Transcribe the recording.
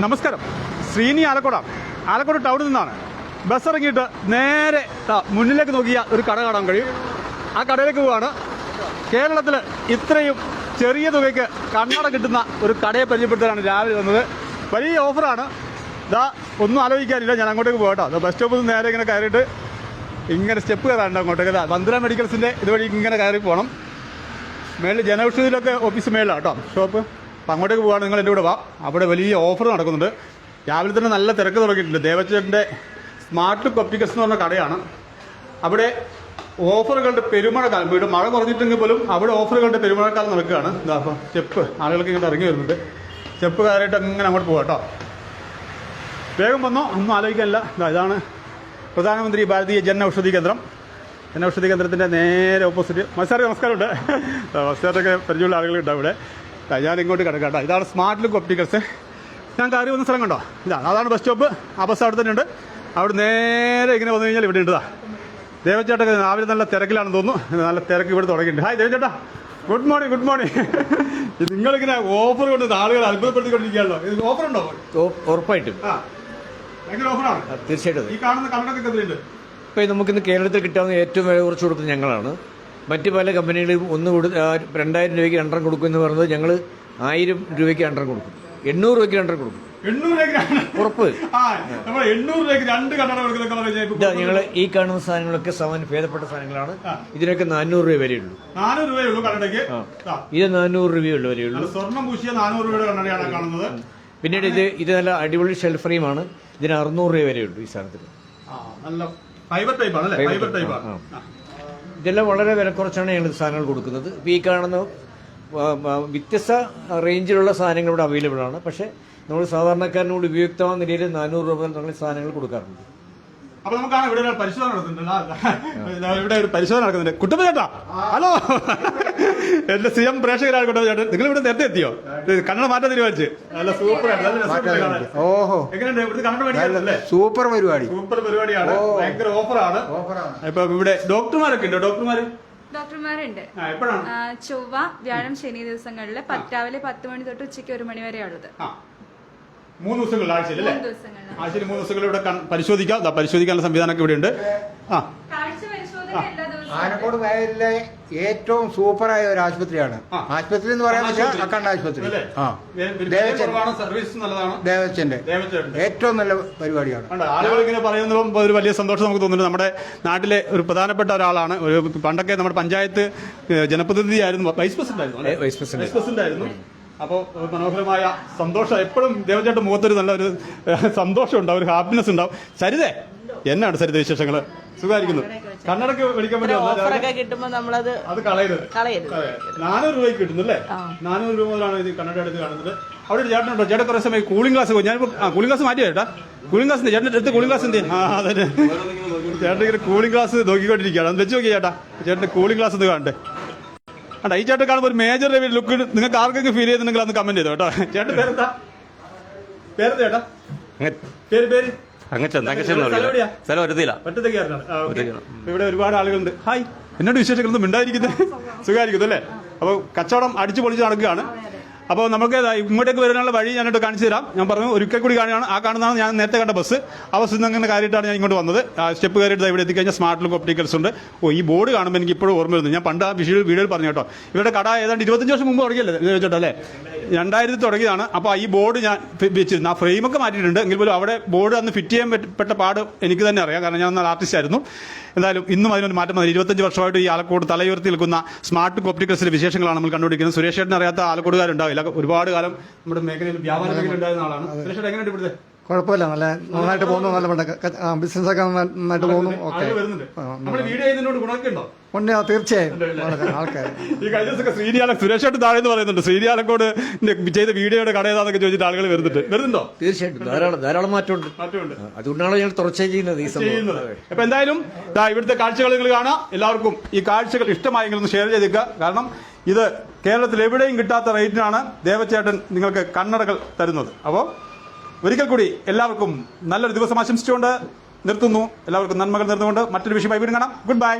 നമസ്കാരം. ശ്രീനി ആലക്കോട. ആലക്കോട് ടൗണിൽ നിന്നാണ്. ബസ് ഇറങ്ങിയിട്ട് നേരെ മുന്നിലേക്ക് നോക്കിയ ഒരു കട കാണാൻ കഴിയും. ആ കടയിലേക്ക് പോവാണ്. കേരളത്തിൽ ഇത്രയും ചെറിയ തുകയ്ക്ക് കണ്ണട കിട്ടുന്ന ഒരു കടയെ പരിചയപ്പെടുത്താനാണ് രാവിലെ വന്നത്. വലിയ ഓഫറാണ് ഇതാ ഒന്നും ആലോചിക്കാനില്ല. ഞാൻ അങ്ങോട്ടേക്ക് പോകട്ടോ ദാ ബസ് സ്റ്റോപ്പിൽ നിന്ന് നേരെ ഇങ്ങനെ കയറിയിട്ട് ഇങ്ങനെ സ്റ്റെപ്പ് കയറാണ്ട് അങ്ങോട്ടേക്ക്. ദാ വന്ദന മെഡിക്കൽസിന്റെ ഇതുവഴി ഇങ്ങനെ കയറി പോകണം മേളിൽ ജനൌഷധിയിലൊക്കെ ഓഫീസ് മേളിലാണ് കേട്ടോ. ഷോപ്പ് അപ്പം അങ്ങോട്ടേക്ക് പോകാൻ നിങ്ങൾ എന്റെ കൂടെ വാ. അവിടെ വലിയ ഓഫർ നടക്കുന്നുണ്ട്. രാവിലെ തന്നെ നല്ല തിരക്ക് തുടങ്ങിയിട്ടുണ്ട്. ദേവച്ചേട്ടന്റെ സ്മാർട്ട് കൊപ്റ്റിക്കസ് എന്ന് പറഞ്ഞ കടയാണ്. അവിടെ ഓഫറുകളുടെ പെരുമഴക്കാലം. വീട് മഴ കുറഞ്ഞിട്ടെങ്കിൽ പോലും അവിടെ ഓഫറുകളുടെ പെരുമഴക്കാലം നടക്കുകയാണ്. ഇതാ അപ്പം സ്റ്റെപ്പ്. ആളുകൾക്ക് ഇങ്ങോട്ട് ഇറങ്ങി വരുന്നുണ്ട്. സ്റ്റെപ്പ് കയറിയിട്ട് അങ്ങനെ അങ്ങോട്ട് പോകാം കേട്ടോ വേഗം വന്നോ? ഒന്നും ആലോചിക്കാനില്ല. ഇതാ ഇതാണ് പ്രധാനമന്ത്രി ഭാരതീയ ജൻ ഔഷധി കേന്ദ്രം. ജൻ ഔഷധി കേന്ദ്രത്തിന്റെ നേരെ ഓപ്പോസിറ്റ് മത്സാരി നമസ്കാരമുണ്ട്. മത്സാരത്തൊക്കെ പരിചയമുള്ള ആളുകളുണ്ട് അവിടെ. ഞാൻ ഇങ്ങോട്ട് കിടക്കാം കേട്ടോ. ഇതാണ് സ്മാർട്ട് ലുക്ക് ഒപ്റ്റിക്കൽസ് ഞാൻ കയറി വന്ന സ്ഥലം കണ്ടോ? ഇതാണ് അതാണ് ബസ് സ്റ്റോപ്പ് ആ ബസ് അവിടെ തന്നെ ഉണ്ട് അവിടെ നേരെ ഇങ്ങനെ വന്നു കഴിഞ്ഞാൽ ഇവിടെ ഉണ്ട് ദേവചേട്ടൊക്കെ ദേവച്ചേട്ടൊക്കെ രാവിലെ നല്ല തിരക്കിലാണെന്ന് തോന്നുന്നു. നല്ല തിരക്ക് ഇവിടെ തുടങ്ങിയിട്ടുണ്ട്. ഹായ് ദേവചേട്ടാ ഗുഡ് മോർണിംഗ് ഗുഡ് മോർണിംഗ് നിങ്ങളിങ്ങനെ ഓഫർ കൊണ്ട് ആളുകൾ അത്ഭുതപ്പെടുത്തിക്കൊണ്ടിരിക്കുകയാണല്ലോ. ഇത് ഓഫർ ഉണ്ടോ? ഉറ- ഉറപ്പായിട്ടും. ഭയങ്കര ഓഫറാണ് തീർച്ചയായിട്ടും. ഈ കാണുന്ന കണ്ണടൊക്കെ എത്രയുണ്ട് ഇപ്പം നമുക്കിന്ന് കേരളത്തിൽ കിട്ടാവുന്ന ഏറ്റവും വില കുറച്ച് കൊടുക്കുന്നത് ഞങ്ങളാണ്. മറ്റ് പല കമ്പനികളും ഒന്ന് കൊടു രണ്ടായിരം രൂപയ്ക്ക് രണ്ടെണ്ണം കൊടുക്കും എന്ന് പറയുന്നത് ഞങ്ങൾ ആയിരം രൂപയ്ക്ക് രണ്ടെണ്ണം കൊടുക്കും. എണ്ണൂറ് രൂപയ്ക്ക് രണ്ടെണ്ണം കൊടുക്കും. ഉറപ്പ്. ഞങ്ങൾ ഈ കാണുന്ന സാധനങ്ങളൊക്കെ സമാന ഭേദപ്പെട്ട സാധനങ്ങളാണ്. ഇതിനൊക്കെ നാനൂറ് രൂപ വരെയുള്ളൂ നാനൂറ് രൂപയേ ഉള്ളൂ കണ്ണടയ്ക്ക്. ഇത് നാനൂറ് രൂപയുള്ളൂ വരെയുള്ളൂ നല്ല സ്വർണം പൂശിയ നാനൂറ് രൂപയുടെ കണ്ണടയാണ് കാണുന്നത്. പിന്നീട് ഇത് ഇത് നല്ല അടിപൊളി ഷെൽഫ് ഫ്രെയിമാണ് ഇതിന് അറുന്നൂറ് രൂപ വരെയുള്ളൂ ഈ സാധനത്തിന്. നല്ല ഫൈബർ ടൈപ്പ് ആണ് ഫൈബർ ടൈപ്പാണ്. ഇതെല്ലാം വളരെ വില കുറച്ചാണ് ഞങ്ങൾ സാധനങ്ങൾ കൊടുക്കുന്നത്. ഇപ്പോൾ ഈ കാണുന്ന വ്യത്യസ്ത റേഞ്ചിലുള്ള സാധനങ്ങൾ ഇവിടെ അവൈലബിൾ ആണ്. പക്ഷേ നമ്മൾ സാധാരണക്കാരനോട് ഉപയുക്തമായ നിലയിൽ നാനൂറ് രൂപ തന്നെ സാധനങ്ങൾ കൊടുക്കാറുണ്ട്. അപ്പൊ നമുക്കാണ് ഇവിടെ ഒരു പരിശോധന നടത്തുന്നുണ്ട് ഇവിടെ ഒരു പരിശോധന നടക്കുന്നുണ്ട്. കുട്ടപ്പ ചേട്ടാ ഹലോ. എന്റെ സി എം പ്രേക്ഷകരാണ് കുട്ടപ്പ ചേട്ടൻ. നിങ്ങൾ ഇവിടെ നേരത്തെ എത്തിയോ? കണ്ണട മാറ്റാൻ തീരുമാനിച്ച്. നല്ല സൂപ്പർ ഓഹോ. എങ്ങനെയുണ്ട്? ഇവിടുത്തെ കണ്ണട മേടിക്കാറില്ലേ സൂപ്പർ പരിപാടി. സൂപ്പർ പരിപാടിയാണ്. ഭയങ്കര ഓഫറാണ്. ഓഫറാണ്. ഇപ്പൊ ഇവിടെ ഡോക്ടർമാരൊക്കെ ഉണ്ടോ? ഡോക്ടർമാര്? ഡോക്ടർമാരുണ്ട്. ചൊവ്വ വ്യാഴം ശനി ദിവസങ്ങളിൽ പത്ത് രാവിലെ പത്ത് മണി തൊട്ട് ഉച്ചയ്ക്ക് ഒരു മണി വരെയാണുള്ളത്. ആ. മൂന്ന് ദിവസങ്ങളിൽ ആഴ്ചയിൽ അല്ലേ മൂന്ന് ദിവസങ്ങളിൽ ആഴ്ചയിൽ മൂന്ന് ദിവസങ്ങളിൽ ഇവിടെ പരിശോധിക്കാം. പരിശോധിക്കാനുള്ള സംവിധാനമൊക്കെ ഇവിടെ ഉണ്ട് ആ. കാഴ്ച പരിശോധന എല്ലാ ദിവസവും. ആനക്കോട് മേഖലയിലെ ഏറ്റവും സൂപ്പറായ ഒരു ആശുപത്രിയാണ്. ആശുപത്രി എന്ന് പറയാൻ വെച്ചാൽ അക്കണ്ട ആശുപത്രി? ആ. ദേവച്ചന്റെ ഏറ്റവും നല്ല പരിപാടിയാണ്. ആളുകളിങ്ങനെ ആളുകൾ ഇങ്ങനെ പറയുന്നതും ഒരു വലിയ സന്തോഷം നമുക്ക് തോന്നുന്നു നമ്മുടെ നാട്ടിലെ ഒരു പ്രധാനപ്പെട്ട ഒരാളാണ്. ഒരു പണ്ടൊക്കെ നമ്മുടെ പഞ്ചായത്ത് ജനപ്രതിനിധിയായിരുന്നു. വൈസ് പ്രസിഡന്റ് ആയിരുന്നു വൈസ് പ്രസിഡന്റ്. വൈസ് പ്രസിഡന്റ് ആയിരുന്നു അപ്പോൾ മനോഹരമായ സന്തോഷം. എപ്പോഴും ദേവചേട്ടൻ മുഖത്തൊരു നല്ലൊരു സന്തോഷം ഉണ്ടാവും ഒരു ഹാപ്പിനെസ് ഉണ്ടാവും. സരിതേ എന്നാണ് സരിത വിശേഷങ്ങൾ സുഖമായിരിക്കുന്നു. കണ്ണടക്ക് മേടിക്കാൻ വേണ്ടി വന്നതാ രാവിലെ? ഓഫറൊക്കെ കിട്ടുമ്പോ നമ്മളത് അത് കളയരുത്. നാനൂറ് രൂപയ്ക്ക് കിട്ടുന്നു അല്ലേ? നാനൂറ് രൂപ മുതലാണ് ഇത് കണ്ണട എടുത്ത് കാണുന്നത്. അവിടെ ഒരു ചേട്ടനുണ്ടോ ചേട്ടൻ കുറെ സമയം കൂളിംഗ് ഗ്ലാസ് ഞാൻ ആ കൂളിംഗ് ഗ്ലാസ് മാറ്റി ചേട്ടാ? കൂളിംഗ് ഗ്ലാസ് ചേട്ടന്റെ അടുത്ത് കൂളിംഗ് ഗ്ലാസ് എന്ത് ആ അതെ ചേട്ടൻ ഇങ്ങനെ കൂളിംഗ് ഗ്ലാസ് നോക്കിക്കൊണ്ടിരിക്കുകയാണ്. അത് വെച്ച് നോക്കി ചേട്ടാ. ചേട്ടന്റെ കൂളിംഗ് ഗ്ലാസ് ഒന്ന് കാണട്ടെ. അണ്ട ഈ ചേട്ടൻ കാണുമ്പോൾ ഒരു മേജർ ലുക്ക് നിങ്ങൾക്ക് ആർക്കെങ്കിലും ഫീൽ ചെയ്തിട്ടുണ്ടെങ്കിൽ അന്ന് കമന്റ് ചെയ്തോ കേട്ടോ. ചേട്ടൻ പേരെന്താ? പേരെന്താ ചേട്ടാ? പേര് പേര്? ഇവിടെ ഒരുപാട് ആളുകളുണ്ട്. ഹായ്. എന്നോട് വിശേഷങ്ങളൊന്നും മിണ്ടായിരിക്കുന്നത് സുഖമായിരിക്കുന്നു അല്ലേ? അപ്പോൾ കച്ചവടം അടിച്ചു പൊളിച്ച് നടക്കുകയാണ്. അപ്പോൾ നമുക്ക് ഇങ്ങോട്ടേക്ക് വരാനുള്ള വഴി ഞാനിട്ട് കാണിച്ചു തരാം. ഞാൻ പറഞ്ഞു ഒരിക്കൽ കൂടി കാണുകയാണ്. ആ കാണുന്നതാണ് ഞാൻ നേരത്തെ കണ്ട ബസ്. ആ ബസ് നിന്ന് അങ്ങനെ കയറിയിട്ടാണ് ഞാൻ ഇങ്ങോട്ട് വന്നത്. സ്റ്റെപ്പ് കയറിയിട്ട് ഇവിടെ എത്തിക്കഴിഞ്ഞാൽ സ്മാർട്ട് ലുക്ക് ഒപ്റ്റിക്കൽസ് ഉണ്ട്. ഓ ഈ ബോർഡ് കാണുമ്പോൾ എനിക്ക് ഇപ്പോഴും ഓർമ്മ വരുന്നു. ഞാൻ പണ്ട് ആ വിഷയം വീഡിയോയിൽ പറഞ്ഞു കേട്ടോ. ഇവരുടെ കട ഏതാണ്ട് ഇരുപത്തഞ്ച് വർഷം മുമ്പ് തുടങ്ങിയല്ലേ? ചോദിച്ചോട്ടോ അല്ലേ? രണ്ടായിരത്തി തുടങ്ങിയതാണ്. അപ്പോൾ ഈ ബോർഡ് ഞാൻ വെച്ചിരുന്നു. ആ ഫ്രെയിമൊക്കെ മാറ്റിയിട്ടുണ്ട്. എങ്കിൽ പോലും അവിടെ ബോർഡ് അന്ന് ഫിറ്റ് ചെയ്യാൻ പെട്ട പാട് എനിക്ക് തന്നെ അറിയാം. കാരണം ഞാൻ ആർട്ടിസ്റ്റ് ആയിരുന്നു. എന്തായാലും ഇന്നും അതിനൊരു മാറ്റം വന്നു. ഇരുപത്തഞ്ച് വർഷമായിട്ട് ഈ ആലക്കോട് തലയുയർത്തി നിൽക്കുന്ന സ്മാർട്ട് കോപ്റ്റിക്കൽസിലെ വിശേഷങ്ങളാണ് നമ്മൾ കണ്ടുപിടിക്കുന്നത്. സുരേഷ് ചേട്ടൻ അറിയാത്ത ആലക്കോടുകാരുണ്ടാവില്ല. ഒരുപാട് കാലം നമ്മുടെ മേഖലയിൽ വ്യാപാര മേഖലയിൽ ഉണ്ടായിരുന്ന ആളാണ്. സുരേഷ് എങ്ങനെയുണ്ട് ഇവിടുത്തെ കുഴപ്പമില്ല. നല്ല നന്നായിട്ട് പോകുന്നു. നല്ല ബിസിനസ് ഒക്കെ നന്നാ- നന്നായിട്ട് പോകുന്നു. ഓക്കെ ഉണ്ടോ തീർച്ചയായും. ആൾക്കാർ ഈ കഴിഞ്ഞ ദിവസമൊക്കെ ശ്രീനിയാല സുരേഷ് ചേട്ടൻ താഴെ എന്ന് പറയുന്നുണ്ട്. ശ്രീനിയാലക്കോട് ചെയ്ത വീഡിയോയുടെ കട ഏതാന്നൊക്കെ ചോദിച്ചിട്ട് ആളുകൾ വരുന്നുണ്ട്. വരുന്നുണ്ടോ? തീർച്ചയായിട്ടും. ധാരാളം ധാരാളം മാറ്റമുണ്ട്. അതുകൊണ്ടാണ് ഞങ്ങൾ തുടർച്ചയായി ചെയ്യുന്നത് ഈ സംഭവം. അപ്പൊ എന്തായാലും ദാ ഇവിടുത്തെ കാഴ്ചകൾ നിങ്ങൾ കാണാം. എല്ലാവർക്കും ഈ കാഴ്ചകൾ ഇഷ്ടമായെങ്കിൽ ഒന്ന് ഷെയർ ചെയ്തേക്കുക. കാരണം ഇത് കേരളത്തിൽ എവിടെയും കിട്ടാത്ത റേറ്റിനാണ് ദേവച്ചേട്ടൻ നിങ്ങൾക്ക് കണ്ണടകൾ തരുന്നത്. അപ്പോൾ ഒരിക്കൽ കൂടി എല്ലാവർക്കും നല്ലൊരു ദിവസം ആശംസിച്ചുകൊണ്ട് നിർത്തുന്നു. എല്ലാവർക്കും നന്മകൾ നേർന്നുകൊണ്ട് മറ്റൊരു വിഷയമായി വീണ്ടും കാണാം. Good bye